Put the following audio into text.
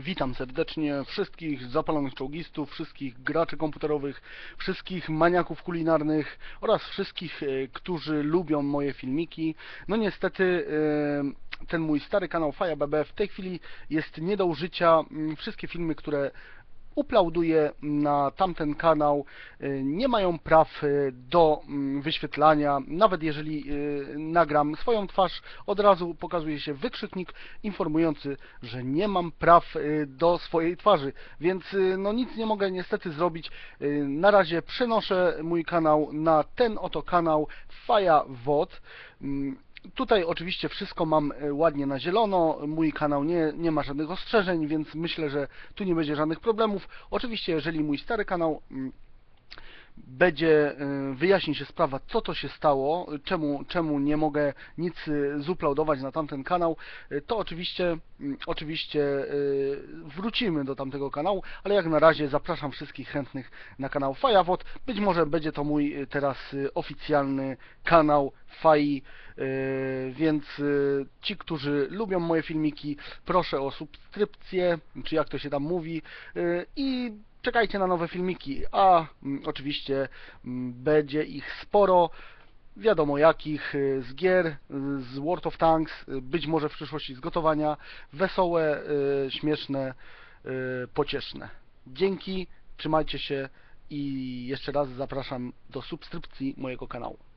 Witam serdecznie wszystkich zapalonych czołgistów, wszystkich graczy komputerowych, wszystkich maniaków kulinarnych oraz wszystkich, e, którzy lubią moje filmiki. No niestety e, ten mój stary kanał FajaBB w tej chwili jest nie do użycia. Mm, Wszystkie filmy, które uplauduję na tamten kanał, y, nie mają praw y, do mm, wyświetlania. Nawet jeżeli y, nagram swoją twarz, od razu pokazuje się wykrzyknik informujący, że nie mam praw do swojej twarzy. Więc no nic nie mogę niestety zrobić. Na razie przenoszę mój kanał na ten oto kanał Faja Wod. Mm, Tutaj oczywiście wszystko mam e, ładnie na zielono, mój kanał nie, nie ma żadnych ostrzeżeń, więc myślę, że tu nie będzie żadnych problemów. Oczywiście, jeżeli mój stary kanał mm, będzie y, wyjaśni się sprawa, co to się stało, czemu, czemu nie mogę nic y, zuploadować na tamten kanał, y, to oczywiście, oczywiście wrócimy do tamtego kanału, ale jak na razie zapraszam wszystkich chętnych na kanał Fajawod. Być może będzie to mój teraz oficjalny kanał Fai, więc ci, którzy lubią moje filmiki, proszę o subskrypcję, czy jak to się tam mówi i czekajcie na nowe filmiki, a mm, oczywiście mm, będzie ich sporo, wiadomo jakich, y, z gier, y, z World of Tanks, y, być może w przyszłości z gotowania, wesołe, y, śmieszne, y, pocieszne. Dzięki, trzymajcie się i jeszcze raz zapraszam do subskrypcji mojego kanału.